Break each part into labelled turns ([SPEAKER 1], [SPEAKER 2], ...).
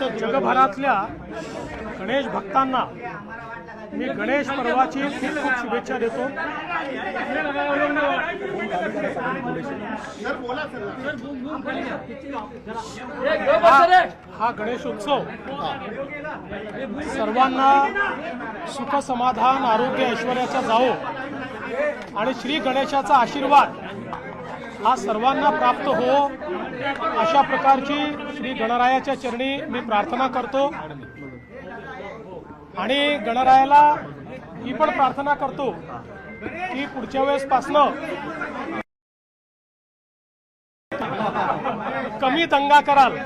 [SPEAKER 1] जगभरातल्या गणेश भक्तांना मी गणेश पर्वाची खूप खूप शुभेच्छा देतो. हा गणेशोत्सव सर्वांना सुख समाधान आरोग्य ऐश्वर्याचा जावो आणि श्री गणेशाचा आशीर्वाद हा सर्वांना प्राप्त हो. अशा प्रकारची श्री गणरायाच्या चरणी मी प्रार्थना करतो. आणि गणरायाला ही पण प्रार्थना करतो की पुढच्या वेळेसपासनं कमी दंगा कराल.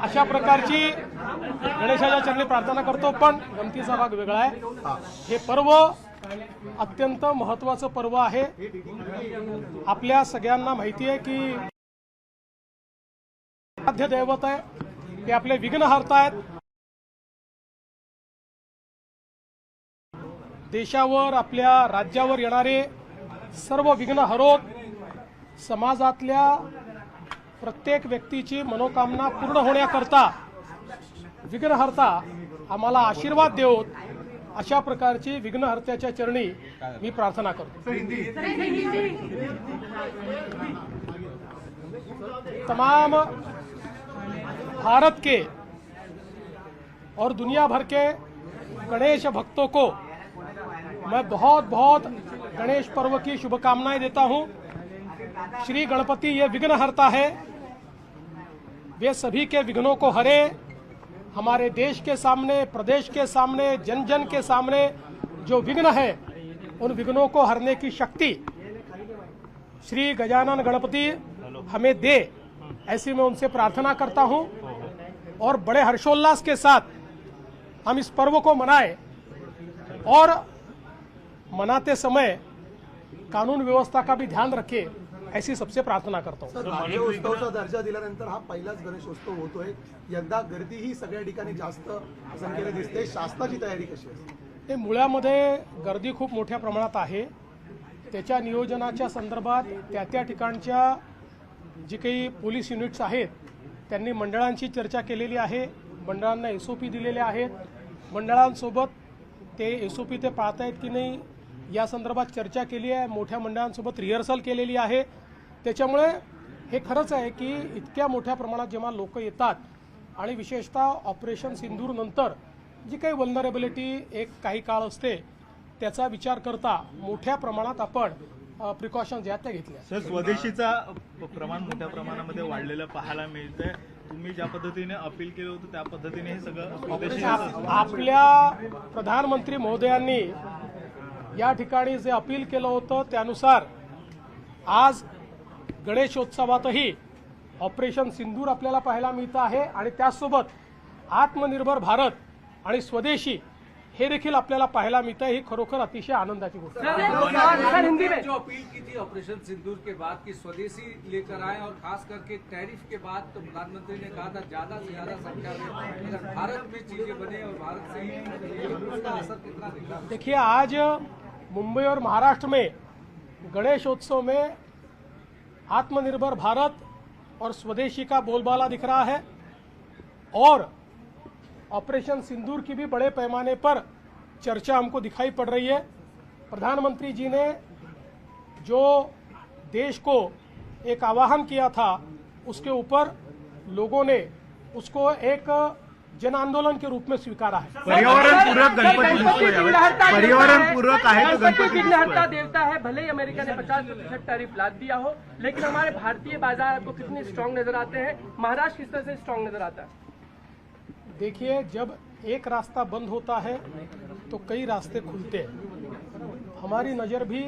[SPEAKER 1] अशा प्रकारची गणेशाच्या चरणी प्रार्थना करतो. पण गमतीचा भाग वेगळा आहे. हे पर्व अत्यंत महत्वाचं पर्व आहे. आपल्या सगळ्यांना माहिती आहे की आराध्य दैवत आहे. ते आपले विघ्न हरतायत. देशावर आपल्या राज्यावर येणारे सर्व विघ्न हरोत समाजातल्या प्रत्येक व्यक्तीची मनोकामना पूर्ण होण्याकरता विघ्नहर्ता आम्हाला आशीर्वाद देवोत. अशा प्रकारची विघ्नहर्त्याच्या चरणी मी प्रार्थना करतो. तमाम भारत के और दुनिया भर के गणेश भक्तों को मैं बहुत बहुत गणेश पर्व की शुभकामनाएँ देता हूँ। श्री गणपति ये विघ्न हरता है। वे सभी के विघ्नों को हरे। हमारे देश के सामने, प्रदेश के सामने जन जन के सामने जो विघ्न है, उन विघ्नों को हरने की शक्ति श्री गजानन गणपति हमें दे, ऐसी मैं उनसे प्रार्थना करता हूँ। और बड़े हर्षोल्लास के साथ हम इस पर्व को मनाएँ। और मनाते समय कानून व्यवस्था का भी ध्यान रखें। ऐसी सबसे प्रार्थना करता हूं।
[SPEAKER 2] राज्योत्सवाचा दर्जा दिल्यानंतर हा पहिलाच गणेशोत्सव होतोय. यंदा गर्दी ही सगळ्या ठिकाणी जास्त संख्येने दिसते. शासनाची तयारी कशी आहे?
[SPEAKER 1] हे मुळ्यामध्ये गर्दी खूप मोठ्या प्रमाणात आहे. त्याच्या नियोजनाच्या संदर्भात त्या त्या ठिकाणच्या जी काही पोलीस युनिट्स आहेत त्यांनी मंडळांची चर्चा केलेली आहे. मंडळांना एस ओ पी दिलेले आहेत. मंडळांसोबत ते एस ओ पी ते पाळतायत की नाही या संदर्भात चर्चा केली आहे. मोठ्या मंडळांसोबत रिहर्सल केलेली आहे. त्याच्यामुळे हे खरंच आहे की इतक्या मोठ्या प्रमाणात जेव्हा लोक येतात आणि विशेषतः ऑपरेशन सिंदूर नंतर जी काही वल्नरेबिलिटी एक काही काळ असते त्याचा विचार करता मोठ्या प्रमाणात आपण प्रिकॉशन्स ज्या त्या घेतल्या.
[SPEAKER 3] सर स्वदेशीचा प्रमाण मोठ्या प्रमाणामध्ये वाढलेलं पाहायला मिळतंय. तुम्ही ज्या पद्धतीने अपील केलं होतं त्या पद्धतीने हे सगळं
[SPEAKER 1] आपल्या प्रधानमंत्री महोदयांनी या ठिकाणी जे अपील केलं होतं त्यानुसार आज गणेशोत्सवातही ऑपरेशन सिंदूर आपल्याला पाहायला मिळतं आहे आणि त्याचसोबत आत्मनिर्भर भारत आणि स्वदेशी हे देखील आपल्याला पाहायला मिळतं ही खरोखर अतिशय आनंदाची गोष्ट आहे.
[SPEAKER 4] जो अपील की थी ऑपरेशन सिंदूर के बाद कि स्वदेशी लेकर आए और खास करके टैरिफ के बाद तो प्रधानमंत्री ने कहा था ज्यादा से ज्यादा संख्या में भारत में चीजें बने और भारत से ही उसका असर कितना दिखा।
[SPEAKER 1] देखिए आज मुंबई और महाराष्ट्र में गणेशोत्सव में आत्मनिर्भर भारत और स्वदेशी का बोलबाला दिख रहा है और ऑपरेशन सिंदूर की भी बड़े पैमाने पर चर्चा हमको दिखाई पड़ रही है। प्रधानमंत्री जी ने जो देश को एक आह्वान किया था, उसके ऊपर लोगों ने उसको एक जन आंदोलन के रूप में स्वीकारा है।
[SPEAKER 3] पर्यावरणपूरक गणपती उत्सव यावेळी पर्यावरणपूरक आहे तो
[SPEAKER 5] गणपति
[SPEAKER 3] गणपती
[SPEAKER 5] विघ्नहर्ता देवता है। भले ही अमेरिका ने 50 प्रतिशत टैरिफ लाद दिया हो लेकिन हमारे भारतीय बाज़ार आपको कितने स्ट्रांग नज़र आते हैं? महाराष्ट्र किस तरह से स्ट्रांग नज़र आता है?
[SPEAKER 1] देखिए जब एक रास्ता बंद होता है तो कई रास्ते खुलते हैं। हमारी नज़र भी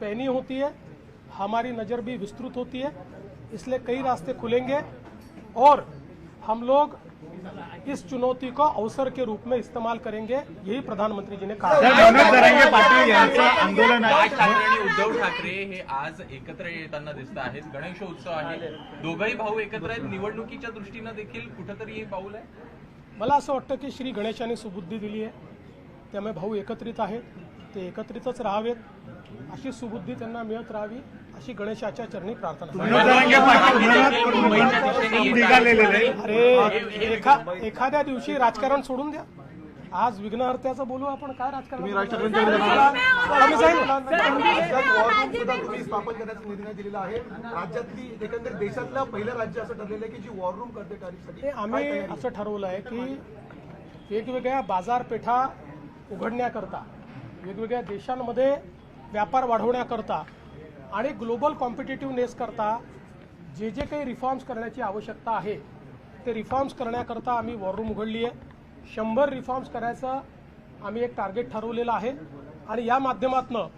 [SPEAKER 1] पैनी होती है हमारी नज़र भी विस्तृत होती है इसलिए कई रास्ते खुलेंगे। और हम लोग इस चुनौती को अवसर के रूप में इस्तेमाल करेंगे यही प्रधानमंत्री जी ने कहा।
[SPEAKER 3] आंदोलन
[SPEAKER 6] राज
[SPEAKER 3] आहे
[SPEAKER 6] ठाकरे आणि उद्धव ठाकरे हे आज एकत्र येताना दिसत आहेत. गणेशोत्सव आहे. दोघंही भाऊ एकत्र आहेत. निवडणुकीच्या दृष्टीनं देखील कुठंतरी हे पाऊल आहे?
[SPEAKER 1] मला असं वाटतं की श्री गणेशाने सुबुद्धी दिली आहे. त्यामुळे भाऊ एकत्रित आहेत. ते एकत्रितच राहावेत. अशी सुबुद्धी त्यांना मिळत राहावी अशी गणेशाच्या चरणी प्रार्थना अरे एखाद्या दिवशी राजकारण सोडून द्या. आज विघ्नहर्त्याचं बोलू आपण काय राजकारण
[SPEAKER 2] तुम्ही स्थापन करण्याचा निर्णय दिलेला आहे. राज्यातली एकंदरीत देशातलं पहिलं राज्य असं ठरलेलं आहे की जी वॉर रूम करते टॅरिफसाठी
[SPEAKER 1] हे आम्ही असं ठरवलं आहे की वेगवेगळ्या बाजारपेठा उघडण्याकरता वेगवेगळ्या देशांमध्ये व्यापार वाढवण्याकरता आणि ग्लोबल कॉम्पिटेटिव्हनेस करता जे जे काही रिफॉर्म्स करण्याची आवश्यकता आहे ते रिफॉर्म्स करण्याकरता आम्ही वॉररूम उघडली आहे. शंभर रिफॉर्म्स करायचं आम्ही एक टार्गेट ठरवलेलं आहे. आणि या माध्यमातनं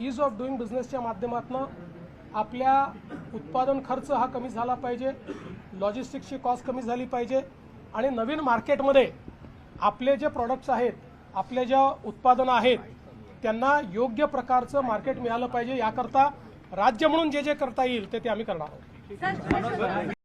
[SPEAKER 1] ईज ऑफ डुईंग बिझनेसच्या माध्यमातनं आपल्या उत्पादन खर्च हा कमी झाला पाहिजे लॉजिस्टिक्सची कॉस्ट कमी झाली पाहिजे. आणि नवीन मार्केटमध्ये आपले जे प्रॉडक्ट्स आहेत आपले ज्या उत्पादनं आहेत त्यांना योग्य प्रकारचं मार्केट मिळालं पाहिजे याकरता राज्य म्हणून जे जे करता येईल ते ते आम्ही करणार आहोत.